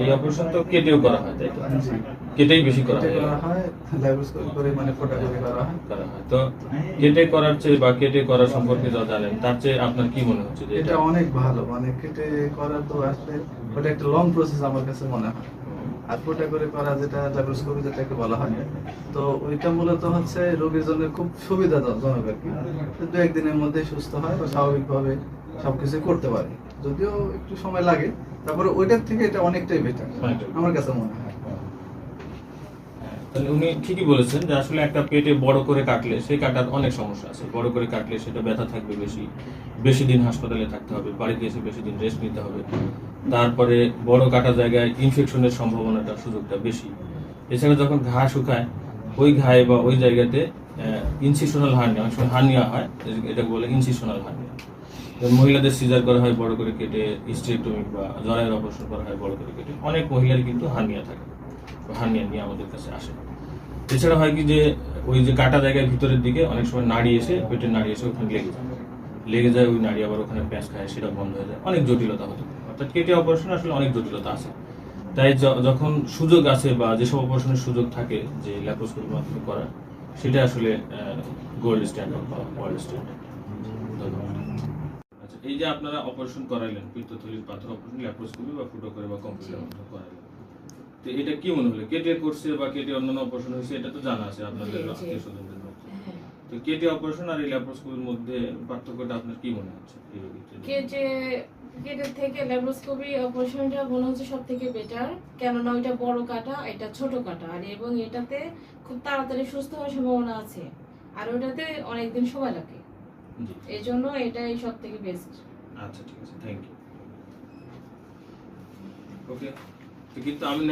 এই অপারেশন তো কেটেও করা হয় তাই তো? কেটেই বেশি করা হয়। করা করে মানে ফোটা করে করা হয়। তো কেটে করার চেয়ে বা কেটে করা সম্পর্কে যা জানেন তার চেয়ে আপনার কি মনে হচ্ছে এটা অনেক ভালো মানে কেটে করা তো আসলে ওটা একটা লং প্রসেস আমার কাছে মনে হয়। আর ফোটা করে করা যেটা ল্যাপারোস্কোপি যেটাকে বলা হয় তো ওইটা মূলত হচ্ছে রোগীর জন্য খুব সুবিধাজনক আর কি। দু একদিনের মধ্যে সুস্থ হয় বা স্বাভাবিকভাবে সবকিছু করতে পারে। যদিও একটু সময় লাগে তারপরে ওইটার থেকে এটা অনেকটাই বেটার। আমার কাছে মনে হয়। তাহলে উনি ঠিকই বলেছেন যে আসলে একটা পেটে বড় করে কাটলে সেই কাটার অনেক সমস্যা আছে। বড় করে কাটলে সেটা ব্যথা থাকবে বেশি বেশি দিন হাসপাতালে থাকতে হবে বাড়িতে এসে বেশি দিন রেস্ট নিতে হবে। তারপরে বড় কাটা জায়গায় ইনফেকশনের সম্ভাবনাটা সুযোগটা বেশি। এছাড়া যখন ঘা শুকায় ওই ঘায়ে বা ওই জায়গাতে ইনসিশনাল হার্নিয়া অনেক সময় হার্নিয়া হয় এটা বলে ইনসিশনাল হার্নিয়া মহিলাদের সিজার করা হয়, বড় করে কেটে স্টেক্টমি বা জরায়ের অপারেশন করা হয়, বড় করে কেটে। অনেক মহিলার কিন্তু হার্নিয়া থাকে হার্নিয়া নিয়ে আমাদের কাছে আসে। এছাড়া হয় কি যে, ওই যে কাটা জায়গার ভিতরের দিকে অনেক সময় নাড়ি এসে, পেটের নাড়ি এসে ওখানে লেগে যায়। লেগে যায়, ওই নাড়ি আবার ওখানে প্যাঁচ খায়, সেটা বন্ধ হয়ে যায়। অনেক জটিলতা হতে অর্থাৎ কেটে অপারেশন আসলে অনেক জটিলতা আছে। তাই যখন সুযোগ আছে বা যেসব অপারেশনের সুযোগ থাকে, যে ল্যাপ্রোস্কোপির মাধ্যমে করা সেটা আসলে গোল্ড স্ট্যান্ডার্ড বা ওয়ার্ল্ড স্ট্যান্ডার্ড ধন্যবাদ। আচ্ছা এই যে আপনারা অপারেশন করাইলেন পিত্তথলির পাথর অপারেশন ল্যাপ্রোস্কোপি বা ফুটো করে বা কম্পিউটার মাধ্যমে করাইলেন। তো এটা কি মনে হলো? কেটে করছে বা কেটে অন্যান্য অপারেশন হয়েছে এটা তো জানা আছে আপনাদের। আত্মীয় স্বজনদের মধ্যে। হ্যাঁ। তো কেটে অপারেশন আর এই ল্যাপ্রোস্কোপির মধ্যে পার্থক্যটা আপনার কি মনে হচ্ছে? এই রোগীর কেটে কেটে থেকে ল্যাপ্রোস্কোপি অপারেশনটা মনে হচ্ছে সব থেকে বেটার কেননা ওইটা বড় কাটা এটা ছোট কাটা। আর এবং এটাতে খুব তাড়াতাড়ি সুস্থ হওয়ার সম্ভাবনা আছে। আর ওটাতে অনেকদিন সময় লাগে। এই জন্য এটাই সব থেকে বেস্ট আচ্ছা ঠিক আছে। থ্যাংক ইউ ওকে তো কিন্তু আমি